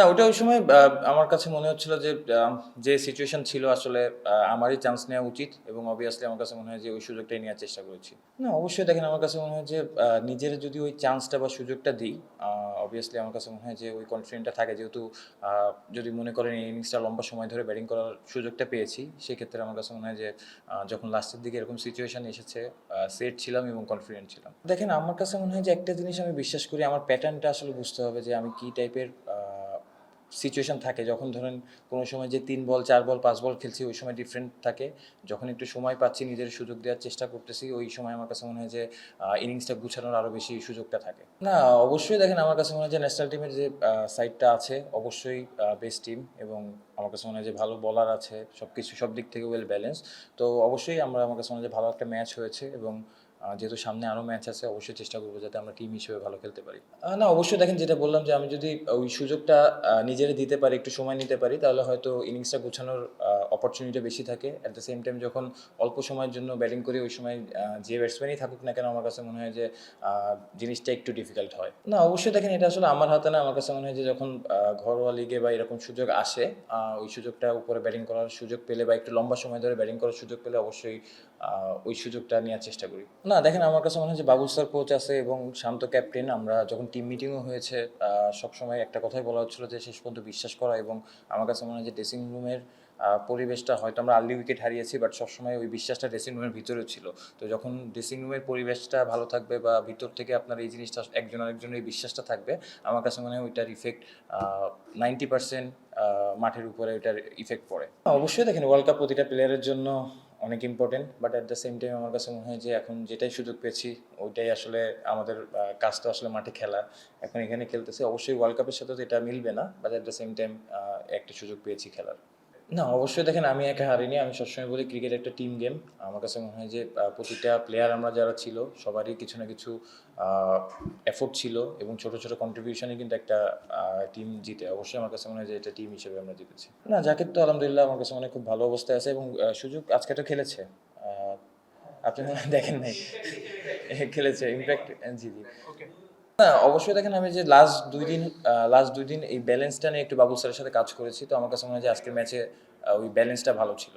না, ওটা ওই সময় আমার কাছে মনে হচ্ছিল যে যে সিচুয়েশন ছিল আসলে আমারই চান্স নেওয়া উচিত এবং অবভিয়াসলি আমার কাছে মনে হয় যে ওই সুযোগটাই নেওয়ার চেষ্টা করেছি। না, অবশ্যই দেখেন, আমার কাছে মনে হয় যে নিজের যদি ওই চান্সটা বা সুযোগটা দিই অবভিয়াসলি আমার কাছে মনে হয় যে ওই কনফিডেন্টটা থাকে। যেহেতু যদি মনে করেন এই ইনিংসটা লম্বা সময় ধরে ব্যাটিং করার সুযোগটা পেয়েছি, সেক্ষেত্রে আমার কাছে মনে হয় যে যখন লাস্টের দিকে এরকম সিচুয়েশন এসেছে সেট ছিলাম এবং কনফিডেন্ট ছিলাম। দেখেন, আমার কাছে মনে হয় যে একটা জিনিস আমি বিশ্বাস করি, আমার প্যাটার্নটা আসলে বুঝতে হবে যে আমি কী টাইপের সিচুয়েশন থাকে। যখন ধরেন কোনো সময় যে তিন বল, চার বল, পাঁচ বল খেলছি, ওই সময় ডিফারেন্ট থাকে। যখন একটু সময় পাচ্ছি, নিজের সুযোগ দেওয়ার চেষ্টা করতেছি, ওই সময় আমার কাছে মনে হয় যে ইনিংসটা গুছানোর আরও বেশি সুযোগটা থাকে। না, অবশ্যই দেখেন আমার কাছে মনে হয় যে ন্যাশনাল টিমের যে সাইডটা আছে, অবশ্যই বেস্ট টিম এবং আমার কাছে মনে হয় যে, ভালো বলার আছে সব কিছু সব দিক থেকে ওয়েল ব্যালেন্স তো অবশ্যই আমরা, আমার কাছে মনে হয় যে, ভালো একটা ম্যাচ হয়েছে এবং যেহেতু সামনে আরও ম্যাচ আছে, অবশ্যই চেষ্টা করব যাতে আমরা টিম হিসেবে ভালো খেলতে পারি। না, অবশ্যই দেখেন যেটা বললাম যে আমি যদি ওই সুযোগটা নিজেরা দিতে পারি, একটু সময় নিতে পারি, তাহলে হয়তো ইনিংসটা গোছানোর অপরচুনিটি বেশি থাকে। অ্যাট দ্য সেম টাইম যখন অল্প সময়ের জন্য ব্যাটিং করি, ওই সময় যে ব্যাটসম্যানই থাকুক না কেন, আমার কাছে মনে হয় যে জিনিসটা একটু ডিফিকাল্ট হয়। না, অবশ্যই দেখেন, এটা আসলে আমার হাতে না, আমার কাছে মনে হয় যে, যখন ঘরোয়া লিগে বা এরকম সুযোগ আসে ওই সুযোগটা উপরে ব্যাটিং করার সুযোগ পেলে বা একটু লম্বা সময় ধরে ব্যাটিং করার সুযোগ পেলে অবশ্যই ওই সুযোগটা নেওয়ার চেষ্টা করি। না, দেখেন, আমার কাছে মনে হয় যে, বাবুল স্যার কোচ আছে এবং শান্ত ক্যাপ্টেন আমরা যখন টিম মিটিংও হয়েছে সবসময় একটা কথাই বলা হচ্ছিল যে, শেষ পর্যন্ত বিশ্বাস করা এবং আমার কাছে মনে হয় যে ড্রেসিং রুমের পরিবেশটা হয়তো আমরা আর্লি উইকেট হারিয়েছি বাট সবসময় ওই বিশ্বাসটা ড্রেসিং রুমের ভিতরেও ছিল। তো যখন ড্রেসিং রুমের পরিবেশটা ভালো থাকবে বা ভিতর থেকে আপনার এই জিনিসটা একজন আরেকজনের এই বিশ্বাসটা থাকবে আমার কাছে মনে হয় ওইটার ইফেক্ট নাইনটি পার্সেন্ট মাঠের উপরে ওইটার ইফেক্ট পড়ে। অবশ্যই দেখেন ওয়ার্ল্ড কাপ প্রতিটা প্লেয়ারের জন্য অনেক important but at the same time আমার কাছে মনে হয় যে এখন যেটাই সুযোগ পেয়েছি ওইটাই আসলে আমাদের আহ, কাজটা আসলে মাঠে খেলা। এখন এখানে খেলতেছে অবশ্যই ওয়ার্ল্ড কাপের সাথে তো এটা মিলবে না but at the same time একটা সুযোগ পেয়েছি খেলার। না অবশ্যই দেখেন আমি একা হারিনি। আমি সবসময় বলি ক্রিকেট একটা টিম গেম আমার কাছে মনে হয় যে প্রতিটা প্লেয়ার আমরা যারা ছিল সবারই কিছু না কিছু এফোর্ট ছিল এবং ছোট ছোট কন্ট্রিবিউশনে কিন্তু একটা টিম জিতে। অবশ্যই আমার কাছে মনে হয় যে এটা টিম হিসেবে আমরা জিতেছি। না জাকির তো আলহামদুলিল্লাহ আমার কাছে মনে হয় খুব ভালো অবস্থায় আছে এবং সুযোগ আজকে তো খেলেছে। আপনি দেখেন নাই। খেলেছে ইনফ্যাক্ট জি জি। না, অবশ্যই দেখেন আমি যে লাস্ট দুই দিন লাস্ট দুই দিন এই ব্যালেন্সটা নিয়ে একটু বাবুল স্যারের সাথে কাজ করেছি, তো আমার কাছে মনে হয় যে আজকের ম্যাচে ওই ব্যালেন্সটা ভালো ছিল।